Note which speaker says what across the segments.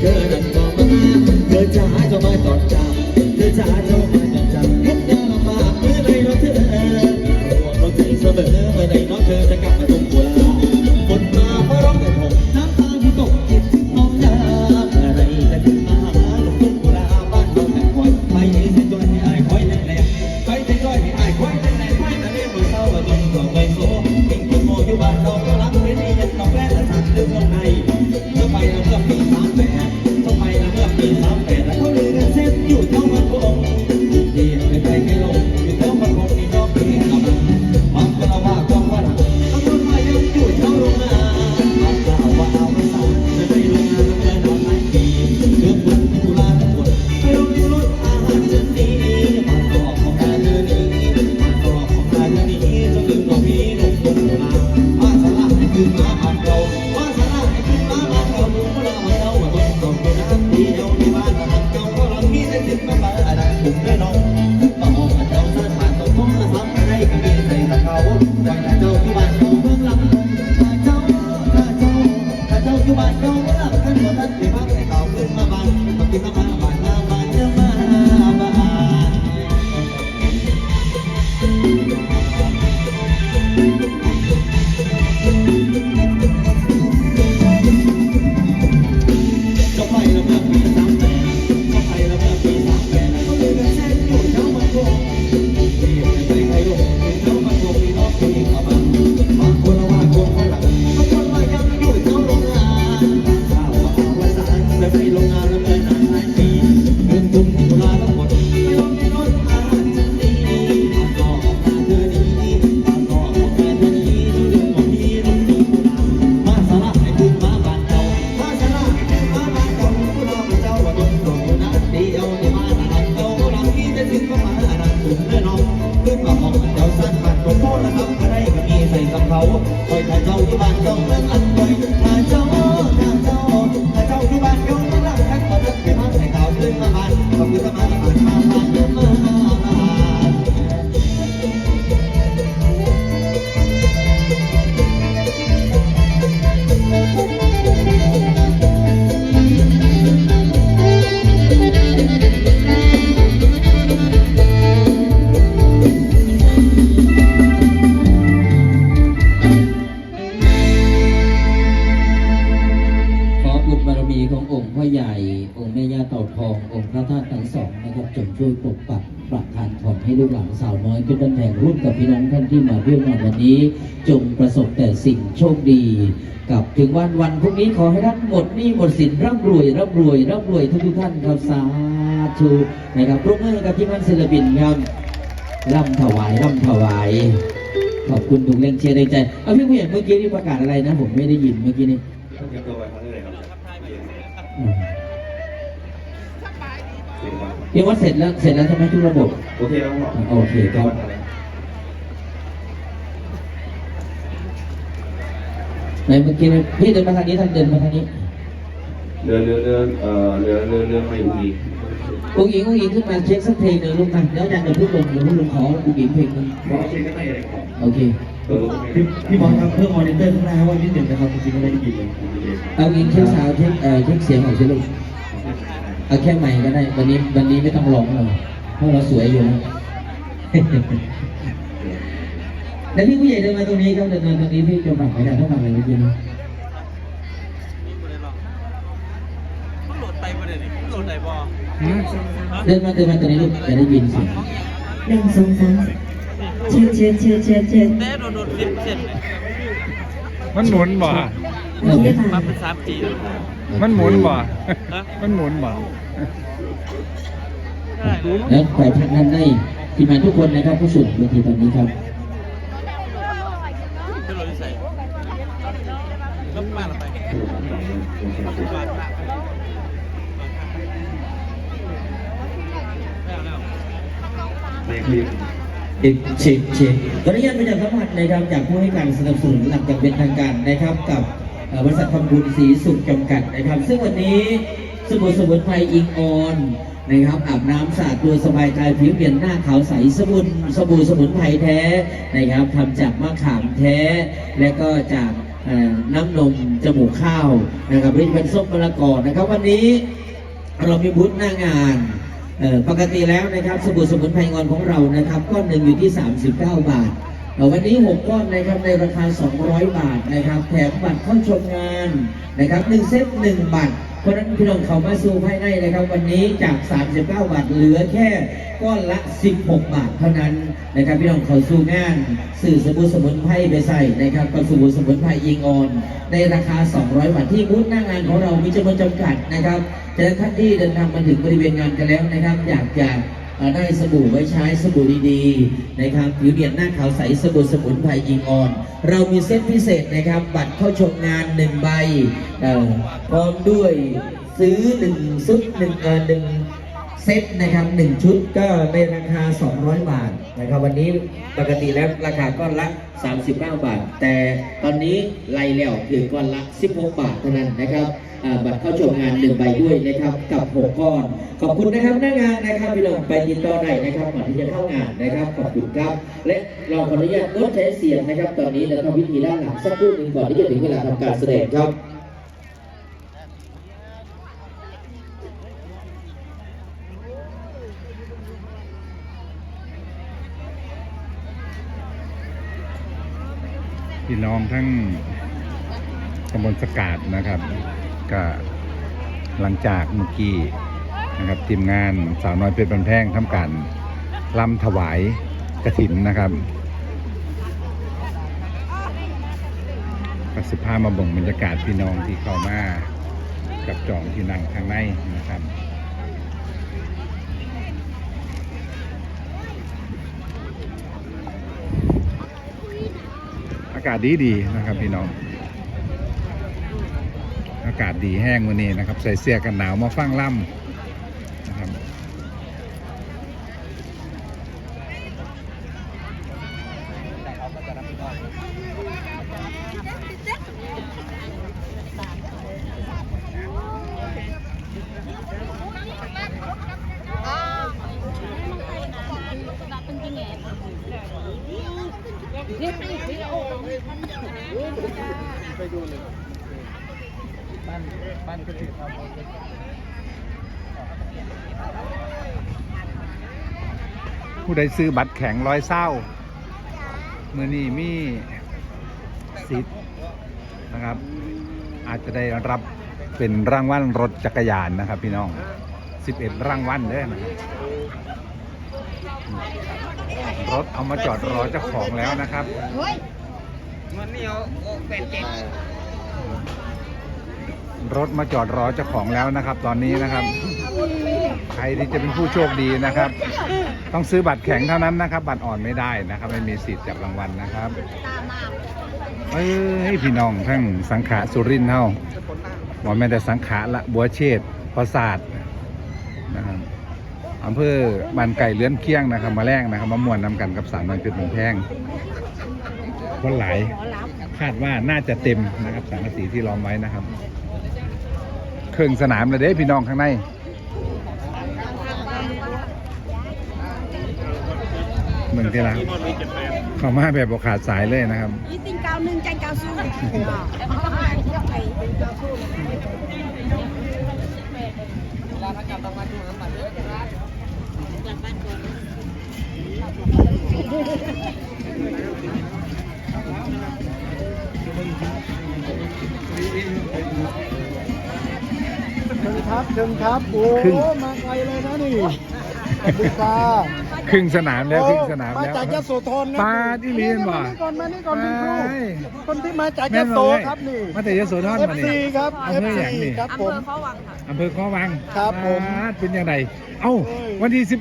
Speaker 1: เธอนั้นก็มาเธอจ๋าเจ้ามาจอนจับเธอจ๋า เมื่อปีสามแปดแล้วเขาลือกัน ก็ไเขาคอยถ้าเจ้าที่บ้านเก่า
Speaker 2: ปักประทานพรให้ลูกหลานสาวน้อยเป็นบันแทงร่วมกับพี่น้องท่านที่มาร่วมงานวันนี้ จงประสบแต่สิ่งโชคดีกับถึงวันวันพรุ่งนี้ขอให้ท่านหมดหนี้หมดสินร่ำรวยร่ำรวยร่ำรวยทุกทุกๆท่านครับสาธุนะครับปรบมือให้กับที่มันศิลปินครับร่ำถวายร่ำถวายขอบคุณทุกแรงเชียร์ในใจเอาพี่ผู้ใหญ่เมื่อกี้นี่ประกาศอะไรนะ ผมไม่ได้ยินเมื่อกี้นี่
Speaker 3: ต้อง เตรียมตัวไว้ครับได้เลยครับ
Speaker 2: อืม
Speaker 3: เสียงว่า
Speaker 2: เรียกว่าเสร็จแล้วเสร็จแล้วใช่ไหมทุกระบบ
Speaker 3: โอเคแล้วครับ
Speaker 2: โอเคครับ ในเมื่อกี้นี่พี่เดินมาทางนี้ท่านเดินมาทางนี้
Speaker 3: เรือเรือเรือเอ่อเรือเรือเรือไม่อุอีก
Speaker 2: อุ้งอิงอุ้งอิงขึ้นมาเช็คสักเพลงหนึ่งลูกนะเดี๋ยวอาจารย์จะพูดลงเดี๋ยวพูดลงขออุ้งอิงเพลงหนึง
Speaker 3: เพราะเช็คก็ไม่ได้ครับ
Speaker 2: โอเค
Speaker 3: เออ
Speaker 4: พี่พี่บอลครับเพิ่มมอนิเตอร์ข้างหน้าให้ว่านิดหนึ่งนะครับจริงๆก็ไม่ได้ยินเลย
Speaker 2: เอาอิงเช็คสาวเช็คเอ่อเช็คเสียงของเชลูก เอาแค่ใหม่ก็ได้ วันนี้วันนี้ไม่ต้องร้องหรอกเพราะเราสวยอยู่นะแล้วพี่ผู้ใหญ่เดินมาตรงนี้ครับเดินมาตรงนี้พี่จะฝั่งไหนได้เท่าฝั่งไหนเมื่อกี้นี้
Speaker 5: มันโหลดไปประเด็นนี้มันโหลดไหนบอ
Speaker 2: เดินมาเดินมาตรงนี้ลูกจะได้ยินเสียง
Speaker 6: หนึ่งสองสามเชิญเชิญเชิญเชิญเชิญ
Speaker 5: แม่โดนโดนฟิปเสร็จเลย
Speaker 7: มันหมุนบ่
Speaker 6: โอเค
Speaker 5: มา
Speaker 6: ค่ะ
Speaker 5: เป็นสามจีแล้ว
Speaker 7: มันหมุนบ่
Speaker 5: ฮะ
Speaker 7: มันหมุนบ่
Speaker 5: ได้เลย
Speaker 2: แล้วฝ่ายทางนั้นได้ทีมงานทุกคนนะครับผู้สุดเวทีตอนนี้ครับ
Speaker 5: เป็นโหลดที่ใส่ก็ เอาแล้ว
Speaker 3: ในคลิป
Speaker 2: เด็กเช็คเช็คขออนุญาตประชาสัมพันธ์นะครับจากผู้ให้การสนับสนุนหลักจากเป็นทางการนะครับ กับบริษัททำบุญสีสุขจำกัดนะครับ ซึ่งวันนี้สบู่สมุนไพรอิงออนนะครับอาบน้ำสะอาดตัวสบายกายผิวเปลี่ยนหน้าขาวใสสบู่สบู่สมุนไพรแท้นะครับทำจากมะขามแท้ และก็จากน้ำนมจมูกข้าวนะครับผลิตภัณฑ์ส้มมะละกอนะครับ วันนี้เรามีบูธหน้างาน ปกติแล้วนะครับสบู่สมุนไพรงอนของเรานะครับก้อนหนึ่งอยู่ที่ 39 บาทวันนี้ 6 ก้อนนะครับในราคา 200 บาทนะครับแถมบัตรเข้าชมงานนะครับ1เซต1บัตร ราะฉะนั้นพี่น้องเขามาสู่ภายในนะครับ วันนี้จาก 39 บาทเหลือแค่ก้อนละ 16 บาทเท่านั้นนะครับพี่น้องเขาสู่งานสื่อสมุนสมุนไพรไปใส่นะครับกับสมุนสมุนไพรอิงออน ในราคา 200 บาทที่บูธหน้างานของเรามีจำนวนจำกัดนะครับฉะนั้นท่านที่เดินทางมาถึงบริเวณงานกันแล้วนะครับ อยากจะเอ่อ ได้สบู่ไว้ใช้สบู่ดีๆนะครับผิวเนียนหน้าขาวใสสบู่สมุนไพรอิงออน เรามีเซตพิเศษนะครับ บัตรเข้าชมงานหนึ่งใบพร้อมด้วยซื้อหนึ่งซุปหนึ่งเอ่อหนึ่ง เซตนะครับหนึ่งชุดก็ในราคา 200 บาทนะครับวันนี้ปกติแล้วราคาก้อนละ 39 บาท แต่ตอนนี้ไล่แล้วคือก้อนละ 16 บาทเท่านั้นนะครับบัตรเข้าชมงานหนึ่งใบด้วยนะครับกับ 6 ก้อน ขอบคุณนะครับหน้างานนะครับพี่น้องไปติดต่อได้นะครับก่อนที่จะเข้างานนะครับขอบคุณครับ และเราขออนุญาตงดใช้เสียงนะครับ ตอนนี้เราทำพิธีด้านหลังสักครู่หนึ่งก่อนที่จะถึงเวลาทำการแสดงครับ
Speaker 7: พี่น้องทั้งตำบลสกาดนะครับ ก็หลังจากเมื่อกี้นะครับทีมงานสาวน้อยเพชรบันแพงทำการลำถวายกระถินนะครับก็สิพาพมาบ่งบรรยากาศพี่น้องที่เข้ามากับจองที่นั่งข้างในนะครับ อากาศดีดีๆนะครับพี่น้อง อากาศดีแห้งวันนี้นะครับ ใส่เสื้อกันหนาวมาฟังล่ำนะครับ ผู้ใดซื้อบัตรแข็งร้อยเศร้ามือนี้มีสิทธิ์นะครับ อาจจะได้รับเป็นรางวัลรถจักรยานนะครับ พี่น้อง 11 รางวัลเด้นะครับรถเอามาจอดรอเจ้าของแล้วนะครับ
Speaker 8: มันนี่เอาเป็นเจ็ด
Speaker 7: รถมาจอดรอเจ้าของแล้วนะครับ ตอนนี้นะครับ ใครที่จะเป็นผู้โชคดีนะครับ ต้องซื้อบัตรแข็งเท่านั้นนะครับ บัตรอ่อนไม่ได้นะครับ ไม่มีสิทธิ์จับรางวัลนะครับเอ้ยพี่น้องทั้งสังขะสุรินทร์เท่าบอกแม่แต่สังขะละบัวเชษประสาทนะครับอำเภอบ้านไก่เลื้อนเคียงนะครับ มาแรงนะครับมามวนนำกันกับสามน้อยเพชรเมืองแพงคนหลาย คาดว่าน่าจะเต็มนะครับสังกะสีที่ล้อมไว้นะครับ เครื่องสนามเลยเด้พี่น้องข้างในเหมือนที่ร้านเขามาแบบบอขาดสายเลยนะครับ
Speaker 8: อีติงเก้าหนึ่งใจเก้าสู้
Speaker 4: ครับเชิญครับโอ้
Speaker 7: ครึ่ง
Speaker 4: มาไกลเลยนะนี่ขอบคุณค่ะ
Speaker 7: ครึ่งสนามแล้วครึ่งสนาม
Speaker 4: มา
Speaker 7: แล้ว
Speaker 4: จากยโสธรนะ
Speaker 7: ปาที่เรียนบ่
Speaker 4: มานี่ก่อนมานี่ก่อนคุณครู
Speaker 7: ไป
Speaker 4: คนที่มาจาก
Speaker 7: แม่
Speaker 4: ย
Speaker 7: น
Speaker 4: โส
Speaker 7: บ่เลย
Speaker 4: ครับนี่
Speaker 7: มาแต่ยโสธรมา
Speaker 4: FC
Speaker 7: นี่
Speaker 4: ครับ
Speaker 7: อำเภออย่าง
Speaker 4: FC
Speaker 7: นี่
Speaker 4: ครับผม
Speaker 7: อำเภอข้อวัง
Speaker 4: ครับผม
Speaker 7: ปาดเป็นยังไงเอ้า
Speaker 4: เอ้ย
Speaker 7: วันที่สิบ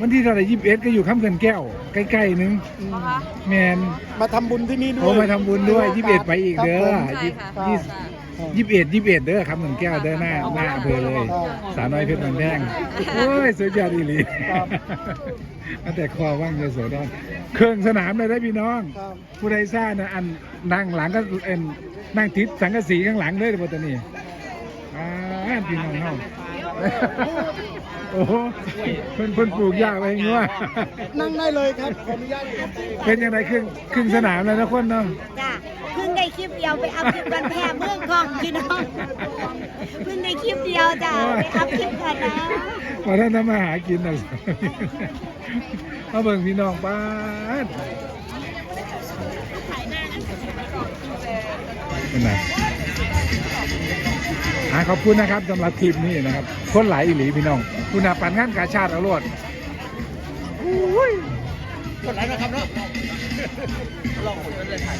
Speaker 7: วันที่เท่าไหร่ยี่สิบเอ็ดก็อยู่ข้ามเขื่อนแก้ว ใกล้ๆนึง แมน
Speaker 4: มาทำบุญที่นี่ด้วย
Speaker 7: โอ้มาทำบุญด้วยยี่สิบเอ็ดไปอีกเด้อ
Speaker 4: ครับผม
Speaker 7: ยี่
Speaker 4: ครับ
Speaker 7: ยี่สิบเอ็ดยี่สิบเอ็ดเด้อครับเขื่อนแก้วเด้อหน้าหน้าอำเภอเลยสาวน้อยเพชรบางแดงโอ้ยสุดยอดอีหลี
Speaker 4: ครับ
Speaker 7: ตั้งแต่คอว่างยโสธรเครื่องสนามเลยได้พี่น้อง
Speaker 4: ครับ
Speaker 7: ผู้ใดทราบนะอันนั่งหลังก็เอ็นนั่งทิศสังกะสีข้างหลังเลยเด้อปัตตานีอ่าพี่น้องเฮา โอ้โหเพิ่นเพิ่นปลูกหญ้าไว้งัว
Speaker 4: นั่งได้เลยครับขออนุญาตครับ
Speaker 7: เป็นยังไงครึ่งครึ่งสนามแล้วนะคนเนาะ
Speaker 8: จ้ะครึ่งใได้คลิปเดียวไปอัพคลิปกันแพ้เมืองกองพี่น้องเพิ่งได้คลิปเดียวจ้ะไปอัพคลิปกันนะ
Speaker 7: มาท่านทำมาหากินหน่อยมาเบิ่งพี่น้องป้าดเป็นไง อะขอบคุณนะครับสำหรับคลิปนี้นะครับ คนหลายอีหลีพี่น้อง คุณอาปันงานกาชาติเอารวด
Speaker 5: กดไลค์นะครับเนาะลองกดเลยถ่าย